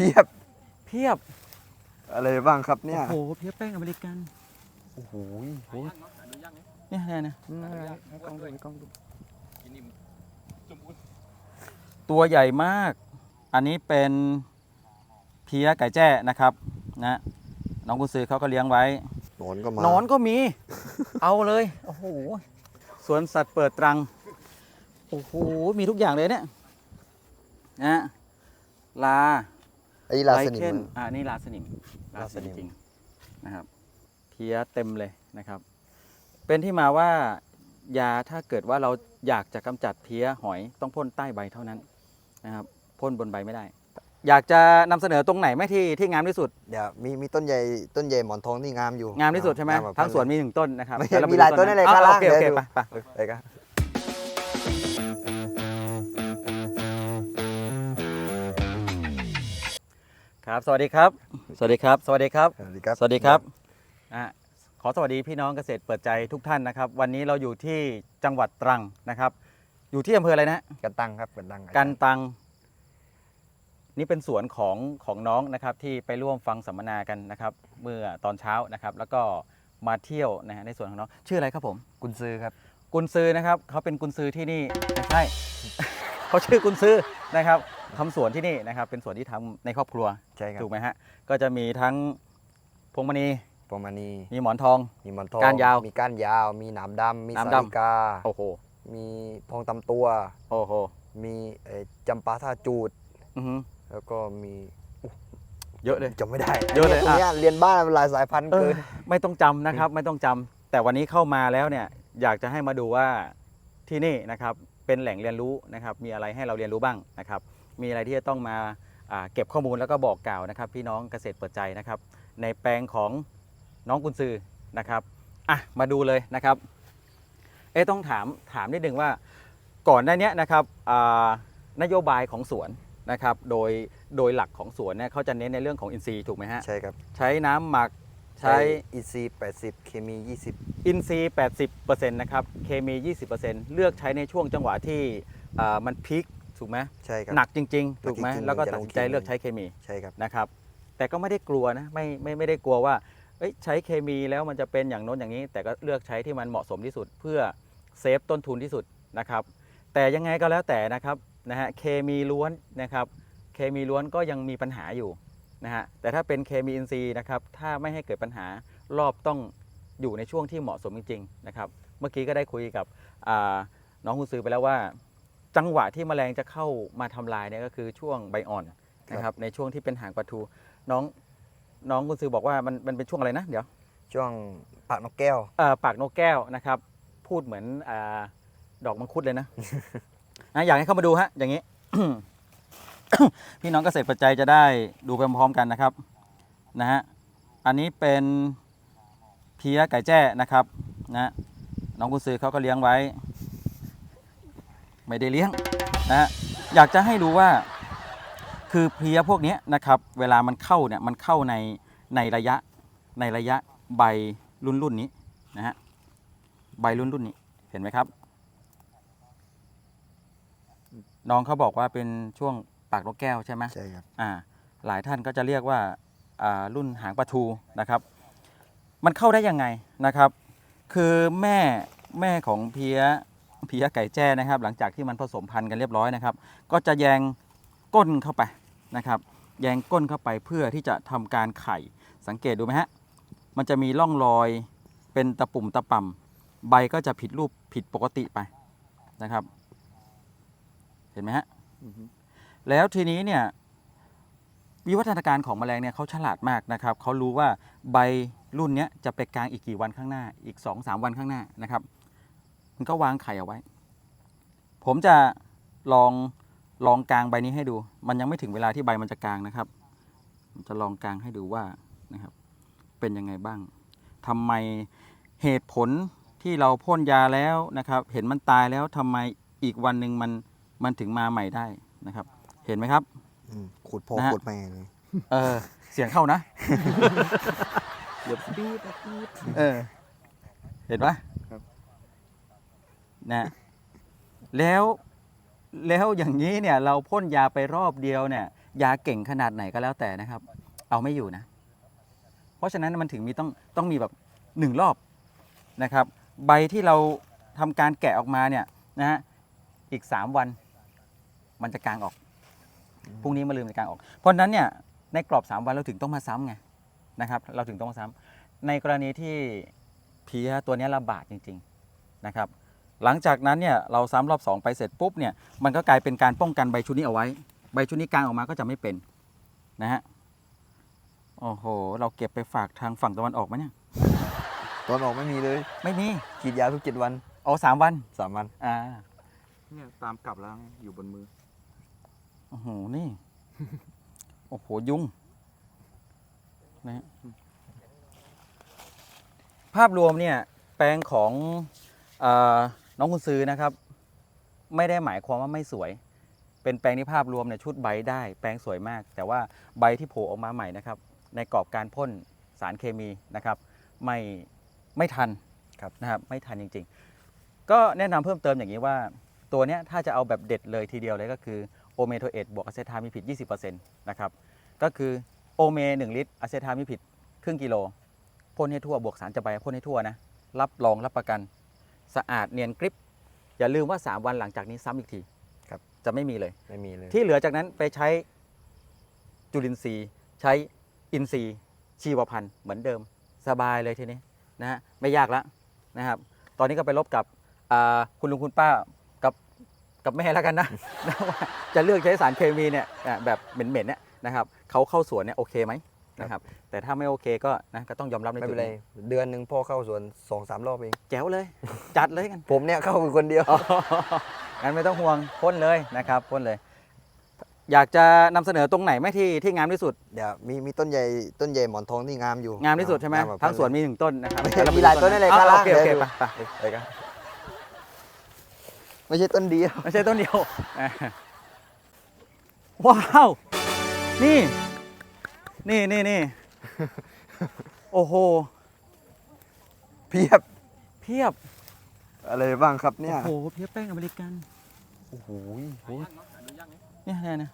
เพียบเพียบอะไรบ้างครับเนี่ยโอ้โหเพียบแป้งอเมริกันโอ้โหเนี่ยเนี่ยนะให้กล้องดูให้กล้องดูตัวใหญ่มาก อันนี้เป็นเพียไก่แจ้นะครับนะน้องกุญซือเขาก็เลี้ยงไว้หนอนก็มาหนอนก็มี เอาเลยโอ้โหสวนสัตว์เปิดตรังโอ้โหมีทุกอย่างเลยเนี่ยนะลา ไอ้ลาสนิไเคนมอ่านี่ลาสนิมลาลาสสนินิมมจริงนะครับ เพี้ยเต็มเลยนะครับ เป็นที่มาว่ายาถ้าเกิดว่าเราอยากจะกำจัดเพี้ยหอยต้องพ่นใต้ใบเท่านั้นนะครับพ่นบนใบไม่ได้ อยากจะนำเสนอตรงไหนไหมที่ที่งามที่สุด เดี๋ยวมีมีต้นใหญ่ต้นใหญ่หมอนทองที่งามอยู่งามที่สุดใช่ไหมงแบบทั้งสวนมีหนึ่งต้นนะครับไม่เดี๋วเรมีไปหลายดูต้นนั่นเลยอ้ข้างล่างโอเคโอเคดี๋ยวดูไปไป ไปกัน ครับ สวัสดีครับ สวัสดีครับ สวัสดีครับ สวัสดีครับ สวัสดีครับอะขอสวัสดีพี่น้องเกษตรเปิดใจทุกท่านนะครับ วันนี้เราอยู่ที่จังหวัดตรังนะครับ อยู่ที่อำเภออะไรนะ กันตังครับกันตังกันตัง นี่เป็นสวนของของน้องนะครับที่ไปร่วมฟังสัมมนากันนะครับ เมื่อตอนเช้านะครับ แล้วก็มาเที่ยวนะฮะในสวนของน้องชื่ออะไรครับผม กุนซือครับ กุนซือนะครับเขาเป็นกุนซือที่นี่ไม่ใช่ เขาชื่อกุนซือนะครับ ทำสวนที่นี่นะครับ เป็นสวนที่ทำในครอบครัวใช่ครับถูกไหมฮะก็จะมีทั้งพวงมณีประมาณนี้มีหมอนทอง มีหมอนทองก้านยาวมีก้านยาว มีหนามดำมีหนามสาดำ ลิกา โอ้โหมีพองตำตัว โอ้โหมีเอ่อจำปาท่าจูด อือหือแล้วก็มีเยอะเลย จำไม่ได้เยอะเลยตรงเนี้ยเรียนบ้านมันหลายสายพันธุ์เอเกิอนไม่ต้องจำนะครับ ไม่ต้องจำแต่วันนี้เข้ามาแล้วเนี่ยอยากจะให้มาดูว่าที่นี่นะครับเป็นแหล่งเรียนรู้นะครับ มีอะไรให้เราเรียนรู้บ้างนะครับ มีอะไรที่จะต้องมาอ่าเก็บข้อมูลแล้วก็บอกกล่าวนะครับ พี่น้องเกษตรเปิดใจนะครับ ในแปลงของน้องกุนซือนะครับอะมาดูเลยนะครับเอ๊ะต้องถามถามนิดนึงว่าก่อนหน้าเนี้ยนะครับอ่านโยบายของสวนนะครับโดยโดยหลักของสวนเนี่ยเขาจะเน้นในเรื่องของอินทรีย์ถูกไหมฮะใช่ครับใช้น้ำหมักใช้อินซีย์80 เคมี 20 อินทรีย์80%นะครับเคมี 20%เลือกใช้ในช่วงจังหวะที่อ่ามันพีค ถูกไหมใช่ครับ หนักจริง ๆ ถูกไหมหนักจริงๆแล้วก็จะตัดลงสินใจเคมี เลือกใช้เคมีใช่ครับ นะครับ แต่ก็ไม่ได้กลัวนะไม่ไม่ไม่ได้กลัวว่าเอ้ยใช้เคมีแล้วมันจะเป็นอย่างโน้นอย่างนี้ แต่ก็เลือกใช้ที่มันเหมาะสมที่สุด เพื่อเซฟต้นทุนที่สุดนะครับ แต่ยังไงก็แล้วแต่นะครับนะฮะเคมีล้วนนะครับ เคมีล้วนก็ยังมีปัญหาอยู่นะฮะแต่ถ้าเป็นเคมีอินทรีย์นะครับถ้าไม่ให้เกิดปัญหารอบต้องอยู่ในช่วงที่เหมาะสมจริงๆนะครับ เมื่อกี้ก็ได้คุยกับอ่าน้องคุณซื้อไปแล้วว่า จังหวะที่แมลงจะเข้ามาทำลายเนี่ยก็คือช่วงใบอ่อนนะครับในช่วงที่เป็นหางปลาทูน้องน้องคุณซื้อบอกว่ามันมันเป็นช่วงอะไรนะเดี๋ยวช่วงปากนกแก้ว เอ่อปากนกแก้วนะครับ พูดเหมือนอาดอกมังคุดเลยนะ นะอยากให้เข้ามาดูฮะอย่างนี้ พี่น้องเกษตรปัจจัยจะได้ดูไปพร้อมๆกันนะครับนะฮะอันนี้เป็นเพี้ยไก่แจ้นะครับนะน้องกุญซือเขาก็เลี้ยงไว้ ไม่ได้เลี้ยงนะฮะอยากจะให้ดูว่าคือเพลี้ยพวกเนี้ยนะครับเวลามันเข้าเนี่ยมันเข้าในในระยะในระยะใบรุ่นรุ่นๆนี้นะฮะใบรุ่นรุ่นๆนี้เห็นไหมครับ น้องเขาบอกว่าเป็นช่วงปากนกแก้วใช่ไหมใช่ครับอ่าหลายท่านก็จะเรียกว่าอ่ารุ่นหางปลาทูนะครับ มันเข้าได้ยังไงนะครับ คือแม่แม่ของเพี้ย เพี้ยไก่แจ้นะครับ หลังจากที่มันผสมพันธุ์กันเรียบร้อยนะครับ ก็จะแยงก้นเข้าไปนะครับ แยงก้นเข้าไปเพื่อที่จะทำการไข่ สังเกตดูไหมฮะ มันจะมีร่องรอยเป็นตะปุ่มตะป่ำใบก็จะผิดรูปผิดปกติไปนะครับ เห็นไหมฮะ แล้วทีนี้เนี่ยวิวัฒนาการของแมลงเนี่ยเขาฉลาดมากนะครับเขารู้ว่าใบรุ่นเนี้ยจะไปกลางอีกกี่วันข้างหน้า อีก2อสวันข้างหน้านะครับ มันก็วางไข่เอาไว้ ผมจะลองลองกลางใบนี้ให้ดู มันยังไม่ถึงเวลาที่ใบมันจะกลางนะครับผมจะลองกลางให้ดูว่านะครับ เป็นยังไงบ้างทำไมเหตุผลที่เราพ่นยาแล้วนะครับ เห็นมันตายแล้วทำไมอีกวันหนึ่งมันมันถึงมาใหม่ได้นะครับ เห็นไหมครับอืมขุดพ่อนะฮะขุดแม่เลยเออ เสียงเข้านะเดี๋ยวปี๊ดปี๊ดเออ เห็นปะครับ นะแล้วแล้วอย่างนี้เนี่ยเราพ่นยาไปรอบเดียวเนี่ย ยาเก่งขนาดไหนก็แล้วแต่นะครับ เอาไม่อยู่นะ เพราะฉะนั้นมันถึงมีต้องต้องมีแบบหนึ่งรอบนะครับ ใบที่เราทำการแกะออกมาเนี่ยนะฮะอีก 3 วันมันจะกลางออกพรุ่งนี้มาลืมจะกลางออก เพราะฉะนั้นเนี่ยในกรอบ 3 วันเราถึงต้องมาซ้ำไงนะครับ เราถึงต้องมาซ้ำในกรณีที่เพียตัวนี้ระบาดจริง ๆนะครับ หลังจากนั้นเนี่ยเราซ้ำรอบ 2 ไปเสร็จปุ๊บเนี่ยมันก็กลายเป็นการป้องกันใบชุดนี้เอาไว้ ใบชุดนี้กลางออกมาก็จะไม่เป็นนะฮะโอ้โห เราเก็บไปฝากทางฝั่งตะวันออกไหมเนี่ยตอนออกไม่มีเลยไม่มีฉีดยาทุกเจ็ดวันเอาสามวันสามวันอ่าเนี่ยตามกลับแล้วอยู่บนมือโอ้โหนี่ โอ้โหยุงนะฮะภาพรวมเนี่ยแปลงของเออ น้องคุณซื้อนะครับ ไม่ได้หมายความว่าไม่สวย เป็นแปลงที่ภาพรวมเนี่ยชุดใบได้แปลงสวยมาก แต่ว่าใบที่โผล่ออกมาใหม่นะครับ ในกรอบการพ่นสารเคมีนะครับ ไม่ไม่ทันครับนะครับไม่ทันจริง ๆ ก็แนะนำเพิ่มเติมอย่างนี้ว่า ตัวเนี้ยถ้าจะเอาแบบเด็ดเลยทีเดียวเลยก็คือโอเมโทเอตบวกอะเซทามิผิด 20%นะครับก็คือโอเม 1 ลิตรอะเซทามิผิดครึ่งกิโลพ่นให้ทั่วบวกสารจะใบพ่นให้ทั่วนะรับรองรับประกัน สะอาดเนียนกริบอย่าลืมว่า 3 วันหลังจากนี้ซ้ำอีกทีครับ จะไม่มีเลย ไม่มีเลยที่เหลือจากนั้นไปใช้จุลินทรีย์ ใช้อินทรีย์ชีวพันธุ์เหมือนเดิมสบายเลยทีนี้นะฮะไม่ยากแล้วนะครับ ตอนนี้ก็ไปลบกับอ่าคุณลุงคุณป้ากับกับแม่แล้วกันนะนะว่าจะเลือกใช้สารเคมีเนี่ยอะแบบเหม็นๆเนี่ยนะครับเขาเข้าสวนเนี่ยโอเคไหม นะครับแต่ถ้าไม่โอเคก็นะก็ต้องยอมรับในไม่จุเป็ดนไร นี้เดือนหนึ่งพ่อเข้าสวนสองสามรอบเอง แจ๋วเลย จัดเลยกัน ผมเนี่ยเข้าเป็นคนเดียว อ๋องั้นไม่ต้องห่วงพ่นเลยนะครับพ่นเลย อยากจะนำเสนอตรงไหนไหมที่ที่งามที่สุด เดี๋ยวมีมีต้นใหญ่ต้นใหญ่หมอนทองที่งามอยู่งามที่สุดใช่ไหมงแบบ ทั้งสวนมีหนึ่งต้นนะครับไม่ใช่มีหลายต้นนั่นแหละอาข้างล่างโอเคโอเคเดี๋ยวไปไปไปกันไม่ใช่ต้นเดียว ไม่ใช่ต้นเดียวอะว้าว นี่ นี่นี่นี่ โอ้โห เพียบเพียบ อะไรบ้างครับเนี่ย โอ้โห เพียบแป้งอเมริกัน โอ้โหเนี่ยเนี่ยนะ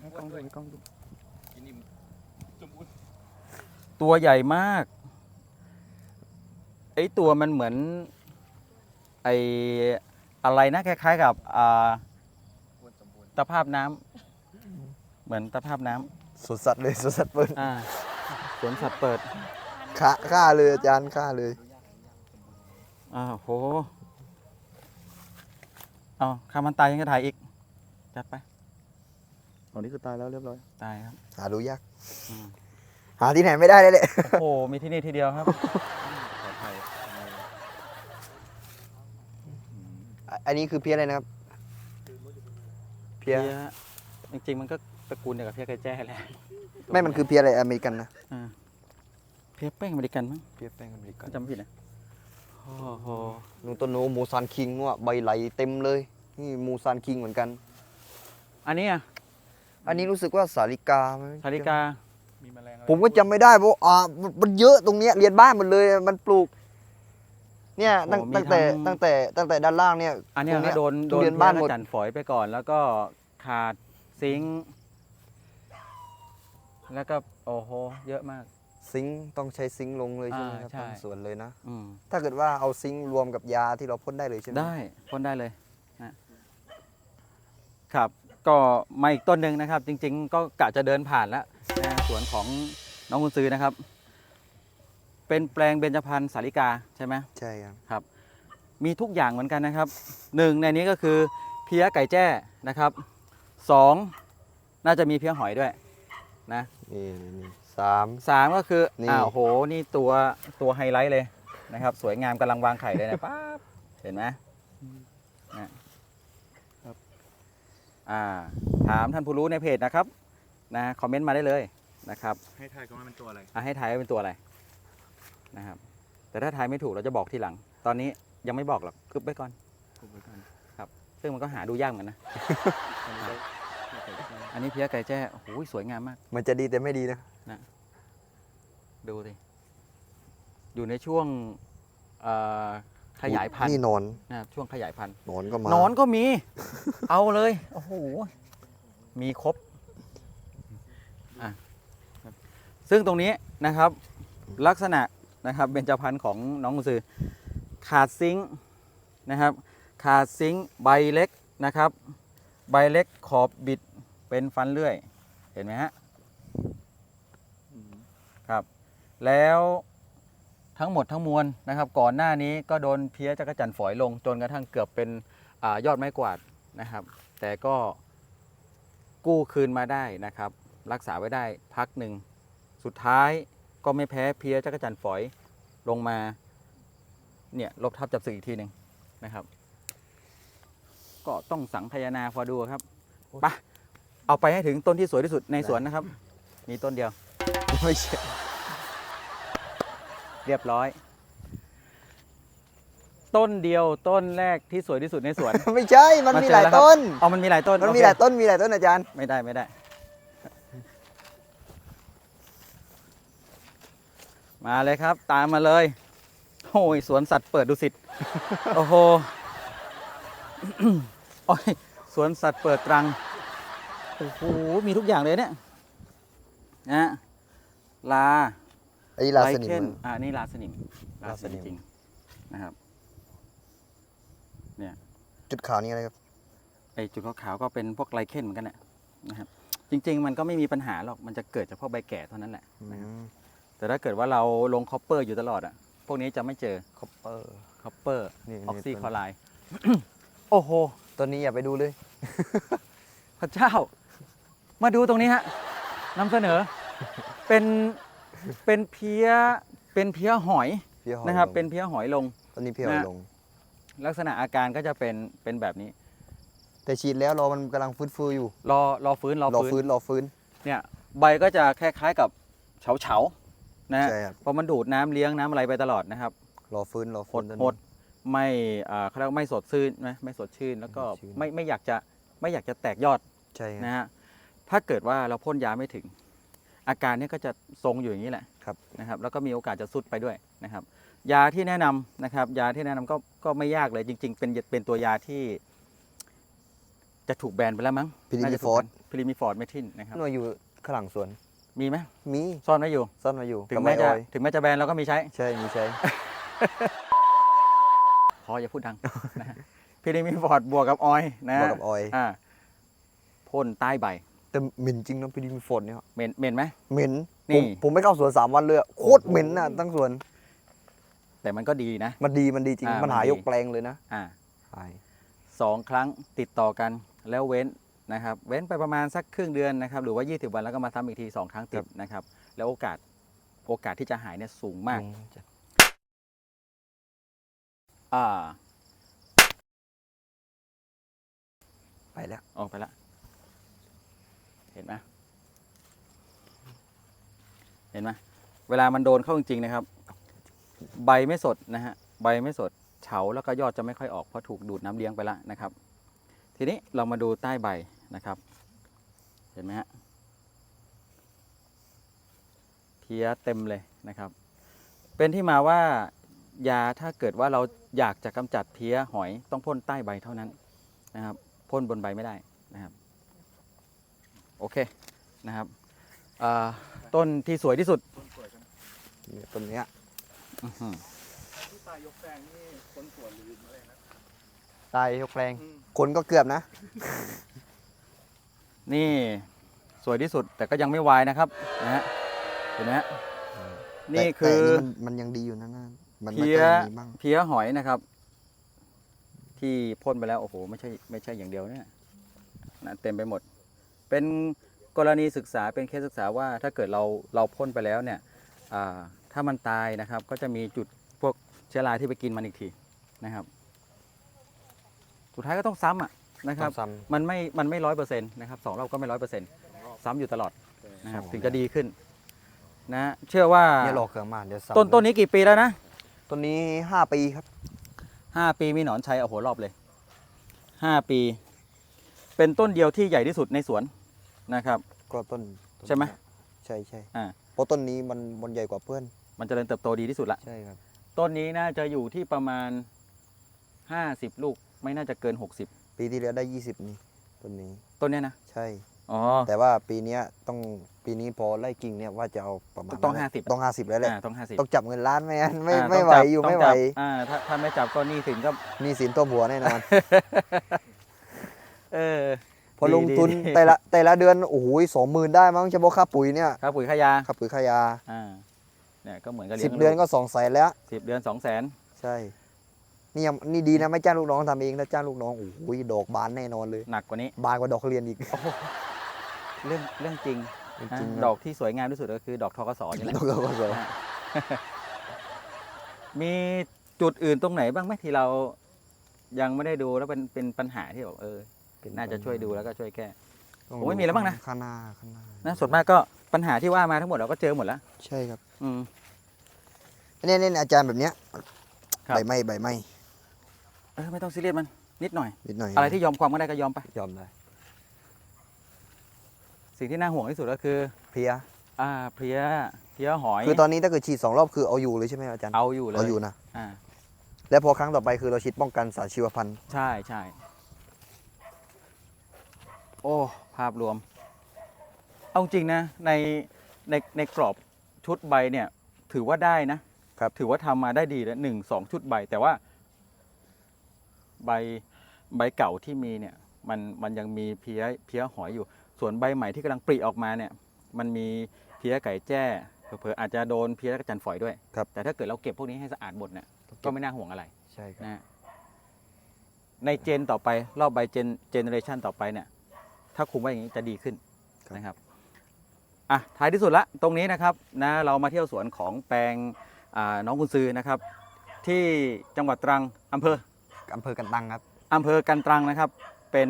ให้กล้องดูให้กล้องดูตัวใหญ่มาก ไอตัวมันเหมือน ไออะไรนะคล้ายๆกับอ่าตะภาพน้ำเหมือนตะภาพน้ำ สวนสัตว์เลยสวนสัตว์เปิดอ่าสวนสัตว์เปิดฆ่าฆ่าเลยอาจารย์ฆ่าเลยอ้าวโหเอาข้ามันตายยังจะถ่ายอีก จัดไป ตอนนี้คือตายแล้วเรียบร้อย ตายครับ หาดูยากอืม หาที่ไหนไม่ได้เลยแหละโอ้โหมีที่นี่ทีเดียวครับอะอันนี้คือเพี้ยอะไรนะครับ เพี้ย เพี้ยจริงๆมันก็ ตระกูลเดียวกับเพี้ยไก่แจ้แหละไม่มันคือเพี้ยอะไรอเมริกันนะอ่าเพี้ยแป้งอเมริกันมั้งเพี้ยแป้งอเมริกันจำไม่ผิดนะโอ้โหนูนต้นโนมูซานคิงว่ะใบไหลเต็มเลย นี่มูซานคิงเหมือนกัน อันนี้อะอันนี้รู้สึกว่าสาลิกาไหมสาริกาผมก็จำไม่ได้เพราะอ่ามันมันเยอะตรงเนี้ยเรียนบ้านหมดเลยมันปลูก เนี่ยตั้งโอ้มีตั้งแต่ทั้ง ตั้งแต่ตั้งแต่ด้านล่างเนี่ยอันเนี้ยตรงเนี้ก็ยโดนทุโดนเรียนเพี้บ้ายนกหมดระจันฝอยไปก่อน แล้วก็ขาดซิงค์ แล้วก็โอ้โห เยอะมาก ซิงค์ต้องใช้ซิงค์ลงเลยใช่ไหมอ่าครับใช่ทั้งสวนเลยนะ อืมถ้าเกิดว่าเอาซิงค์รวมกับยาที่เราพ่นได้เลยใช่ไหมได้พ่นได้เลยนะครับ ก็มาอีกต้นหนึ่งนะครับ จริง ๆ ก็กะจะเดินผ่านแล้วนะสวนของน้องคุณซื้อนะครับ เป็นแปลงเบญจพรรณสาลิกาใช่ไหม ใช่ครับมีทุกอย่างเหมือนกันนะครับหนึ่งในนี้ก็คือเพี้ยไก่แจ้นะครับสองน่าจะมีเพี้ยหอยด้วย นะนี่นี่นี่สาม สามก็คือนี่ อ้าวโหนี่ตัวตัวไฮไลท์เลยนะครับ สวยงามกำลังวางไข่เลยนะป๊าบเห็นไหมนะครับอ่าถามท่านผู้รู้ในเพจนะครับนะคอมเมนต์มาได้เลยนะครับให้ทายกันว่าเป็นตัวอะไร อะให้ทายว่าเป็นตัวอะไรนะครับ แต่ถ้าทายไม่ถูกเราจะบอกทีหลัง ตอนนี้ยังไม่บอกหรอกคึบไว้ก่อนถูกไปก่อนครับซึ่งมันก็หาดูยากเหมือนกันนะ อันนี้ เพี้ยไก่แจ้โอ้โหสวยงามมากมันจะดีแต่ไม่ดีนะดูสิอยู่ในช่วงเอ่อขยายพันธุ์นี่หนอนนะครับช่วงขยายพันธุ์หนอนก็มาหนอนก็มี เอาเลยโอ้โหมีครบซึ่งตรงนี้นะครับ ลักษณะนะครับเบญจพรรณของน้องกุญซือขาดซิงค์นะครับ ขาดซิงค์ใบเล็กนะครับ ใบเล็กขอบบิด เป็นฟันเลื่อย เห็นไหมฮะครับ แล้วทั้งหมดทั้งมวลนะครับ ก่อนหน้านี้ก็โดนเพี้ยจักรจันทร์ฝอยลง จนกระทั่งเกือบเป็นอายอดไม้กวาดนะครับ แต่ก็กู้คืนมาได้นะครับ รักษาไว้ได้พักหนึ่ง สุดท้ายก็ไม่แพ้เพี้ยจักรจันทร์ฝอยลงมาเนี่ยลบทับจับสึกอีกทีหนึ่งนะครับ ก็ต้องสังทายนาพอดูครับไปะ เอาไปให้ถึงต้นที่สวยที่สุดในสวนนะครับ มีต้นเดียว ไม่ใช่เรียบร้อย ต้นเดียวต้นแรกที่สวยที่สุดในสวน ไม่ใช่ มันมีหลายเจอแวครับต้น เอามันมีหลายต้น มันโอมีเคหลายต้น มีหลายต้นอาจารย์ ไม่ได้ไม่ได้ มาเลยครับ ตามมาเลย โอ้ย สวนสัตว์เปิดดูสิต โอ้โห โอ้ย สวนสัตว์เปิดตรัง โอ้โหมีทุกอย่างเลยเนี่ยนะฮะลาไอ้ลาสนิไเคนมอ่านี่ลาสนิมลาลาสสนินิมมจริงนะครับจุดขาวนี่อะไรครับ ไอจุดขาวๆก็เป็นพวกไลเคนเหมือนกันแหละนะครับ จริง ๆ มันก็ไม่มีปัญหาหรอกมันจะเกิดจากพวกใบแก่เท่านั้นแหละอืนะครับมแต่ถ้าเกิดว่าเราลงคอปเปอร์อยู่ตลอดอะ พวกนี้จะไม่เจอคอปเปอร์ คอปเปอร์นี่ออกซินี่คลอไรด์ โอ้โหต้นนี้อย่าไปดูเลย พระเจ้า มาดูตรงนี้ฮะนำเสนอ เป็นเป็นเพี้ยเป็นเพี้ยหอยเพี้ยหอยนะครับ ลงเป็นเพี้ยหอยลงต้นนี้เพี้ยหอยนะ ลง ลักษณะอาการก็จะเป็นเป็นแบบนี้ แต่ฉีดแล้วรอมันกำลังฟื้นฟูอยู่รอรอฟื้นรอรอฟื้ฟื้นนรอฟื้น เนี่ยใบก็จะคล้ายๆกับเฉาเฉาๆนะฮะใช่ครับ เพราะมันดูดน้ำเลี้ยงน้ำอะไรไปตลอดนะครับรอฟื้นรอหฟื้ดนต้นหนี้ดไม่อ่าเขาเรียกว่าไม่สดชื่นไหมไม่สดชื่นแล้วก็ไม่สดชื่นไม่ไม่อยากจะไม่อยากจะแตกยอดใช่ครับนะฮะ ถ้าเกิดว่าเราพ่นยาไม่ถึง อาการเนี้ก็จะทรงอยู่อย่างนี้แหละครับนะครับ แล้วก็มีโอกาสจะสุดไปด้วยนะครับ ยาที่แนะนำนะครับ ยาที่แนะนำก็ก็ไม่ยากเลยจริง ๆ เป็นเป็นตัวยาที่ จะถูกแบนไปแล้วมั้งพิลิมิฟอร์ดพิลิมิฟอร์ดเมทินนะครับ หน่วยอยู่ข้างหลังสวน มีไหมมีซ่อนไว้อยู่ ซ่อนมาอยู่ถึงกับแม้ใบจะออยถึงแม้จะแบนเราก็มีใช้ ใช่มีใช้ พออย่าพูดดัง นะฮะพิลิมิฟอร์ดบวกกับออยล์นะบวกกับออย อ่าพ่นใต้ใบ แต่เหม็นจริงนะพิลิมิฟอร์ดเนี่ยเหม็นเหม็นไหม เหม็นนี่ ผมผมไม่เข้าสวนสามวันเลยอะโคตรเหม็นน่ะทั้งสวนแต่มันก็ดีนะ มันดีมันดีจริงอ่ามันหามันดี ยกแปลงเลยนะอ่าหายสองครั้งติดต่อกันแล้วเว้นนะครับ เว้นไปประมาณสักครึ่งเดือนนะครับ หรือว่า 20 วันแล้วก็มาทำอีกทีสองครั้งติดนะครับ แล้วโอกาสโอกาสที่จะหายเนี่ยสูงมากอืจะอ่าไปแล้วออกไปละ เห็นไหมเห็นไหมเวลามันโดนเข้าจริงๆนะครับ ใบไม่สดนะฮะใบไม่สดเฉาแล้วก็ยอดจะไม่ค่อยออกเพราะถูกดูดน้ำเลี้ยงไปแล้วนะครับ ทีนี้เรามาดูใต้ใบนะครับ เห็นไหมฮะเพี้ยเต็มเลยนะครับ เป็นที่มาว่ายาถ้าเกิดว่าเราอยากจะกำจัดเพี้ยหอยต้องพ่นใต้ใบเท่านั้นนะครับพ่นบนใบไม่ได้นะครับ โอเคนะครับอ่าต้นที่สวยที่สุดเนี่ยต้นเนี้ยอื้อหือตายยกแปลงคนก็เกือบนะ นี่สวยที่สุดแต่ก็ยังไม่วายนะครับนะฮะเห็นไหมฮะนี่แต่คือแต่นนี้มันมันยังดีอยู่นะนะมันไม่เพี้ยค่อยมีบ้างเพี้ยหอยนะครับ ที่พ่นไปแล้วโอ้โหไม่ใช่ไม่ใช่อย่างเดียวเนี่ยนะเต็มไปหมด เป็นกรณีศึกษาเป็นเคสศึกษาว่าถ้าเกิดเราเราพ่นไปแล้วเนี่ยอ่าถ้ามันตายนะครับ ก็จะมีจุดพวกเชื้อราที่ไปกินมันอีกทีนะครับ สุดท้ายก็ต้องซ้ำอะนะครับ ต้องซ้มันไม่มันไม่ร้อยเปอร์เซ็นต์นะครับสองรอบก็ไม่ร้อยเปอร์เซ็นต์ซ้ำอยู่ตลอดนะครับสองถึงจะดีขึ้นนะเชื่อว่าเนี่ยรอเครื่องมาเดี๋ยวซ้ำต้นต้นนี้กี่ปีแล้วนะต้นนี้ห้าปีครับ ห้าปีมีหนอนชัยโอ้โหรอบเลยห้าปี เป็นต้นเดียวที่ใหญ่ที่สุดในสวนนะครับ ก็ต้นต้นใช่ไหม ใช่ใช่อ่าเพราะต้นนี้มันมันใหญ่กว่าเพื่อน มันจเจริญเติบโตดีที่สุดละ ใช่ครับ ต้นนี้น่าจะอยู่ที่ประมาณ 50 ลูกไม่น่าจะเกิน 60 ปีที่แล้วได้ยี่สิบนี่ต้นนี้ต้นเนี้ยนะ ใช่ออ๋อ แต่ว่าปีเนี้ยต้องปีนี้พอไล่กิ่งเนี่ยว่าจะเอาประมาณต้องนั้นแหละ50 ต้องห้าสิบแล้วแหละ อ่าต้องห้าสิบต้องจับเงินล้านไม่งั้นไม่อ่าไม่ต้งไหวจับอยู่ต้งไม่ไหวจับอ่าถ้าถ้าไม่จับก็หนี่สินก็มีสินตัวหัวแน่นอน เออ พอลงทุนดีดี แต่ละแต่ละเดือนโอ้โหสองหมื่นได้มั้งเฉพาะค่าปุ๋ยเนี่ยครับปุ๋ยขายาค่าปุ๋ยค่ายาอ่าเนี่ยก็เหมือนกับสิบเดือนก็สองแสนแล้ว สิบเดือนสองแสนใช่นี่ยังนี่ดีนะไม่จ้างลูกน้องทำเองถ้าจ้างลูกน้องโอ้โหดอกบานแน่นอนเลย หนักกว่านี้ บานกว่าดอกเรียนอีกเรื่องเรื่องจริงจนะริงดอกที่สวยงามที่สุดก็คือดอกทกศนี่แหละดอกก็สวย มีจุดอื่นตรงไหนบ้างไหมที่เรายังไม่ได้ดูแล้วเป็นเป็นปัญหาที่แบบเออ น่าจะช่วยดูแล้วก็ช่วยแก้ต้องโอ้ยมีแล้วบ้างนะ ข้างหน้าข้างหน้านะส่วนมากก็ปัญหาที่ว่ามาทั้งหมดเราก็เจอหมดแล้ว ใช่ครับอืม เนี่ยเนี่ยอาจารย์แบบเนี้ยครับ ใบไม้ใบไม้เออไม่ต้องซีเรียสมันนิดหน่อย นิดหน่อยอะไรที่ยอมความก็ได้ก็ยอมไป ยอมได้สิ่งที่น่าห่วงที่สุดก็คือเพลียอ่าเพลี้ยเพลี้ยหอยคือตอนนี้ถ้าเกิดฉีดสองรอบคือเอาอยู่เลยใช่ไหมอาจารย์เอาอยู่เลยเอาอยู่นะอ่าแล้วพอครั้งต่อไปคือเราฉีดป้องกันสารชีวพันธุ์ ใช่ใช่ โอ้ภาพรวม เอาจริงนะในในในกรอบชุดใบเนี่ย ถือว่าได้นะถือว่าทำมาได้ดีแล้วหนึ่งสองชุดใบ แต่ว่า ใบใบเก่าที่มีเนี่ย มันมันยังมีเพี้ยเพี้ยหอยอยู่ ส่วนใบใหม่ที่กำลังปริออกมาเนี่ย มันมีเพี้ยไก่แจ้เผลอๆอาจจะโดนเพี้ยกระจันฝอยด้วย ครับ แต่ถ้าเกิดเราเก็บพวกนี้ให้สะอาดหมดเนี่ยก็ไม่น่าห่วงอะไรใช่ครับ นะฮะในเจนต่อไปรอบใบเจนเจเนอเรชันต่อไปเนี่ย ถ้าคุมไว้อย่างนี้จะดีขึ้นนะครับอะท้ายที่สุดละตรงนี้นะครับนะเรามาเที่ยวสวนของแปลงอ่าน้องกุนซือนะครับ ที่จังหวัดตรังอำเภออำเภอกันตังครับอำเภอกันตรังนะครับเป็น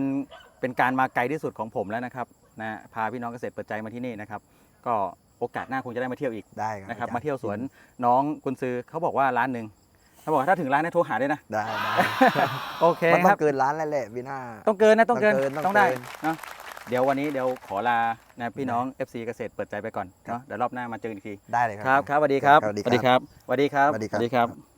เป็นการมาไกลที่สุดของผมแล้วนะครับนะพาพี่น้องเกษตรเปิดใจมาที่นี่นะครับ ก็โอกาสหน้าคงจะได้มาเที่ยวอีกได้ครับนะครับอจมาเที่ยวสวนน้องกุนซือเขาบอกว่าร้านหนึ่งเขาบอกว่าถ้าถึงร้านเนี้โทรหาด้วยนะ ได้ได้โอเคมันคต้อรับงเกินล้านแล้วแหละวีน่าต้องเกินนะต้องเกินต้องเกินต้องต้องได้เกินเนาะ เดี๋ยววันนี้เดี๋ยวขอลานะพี่น้อง FC เกษตรเปิดใจไปก่อนเนาะเดี๋ยวรอบหน้ามาเจอกันอีกทีได้เลยครัครับ ครับสวัสดีครับสวัสดีครับสวัสดีครับสวัสดีครับสวัสดีครับ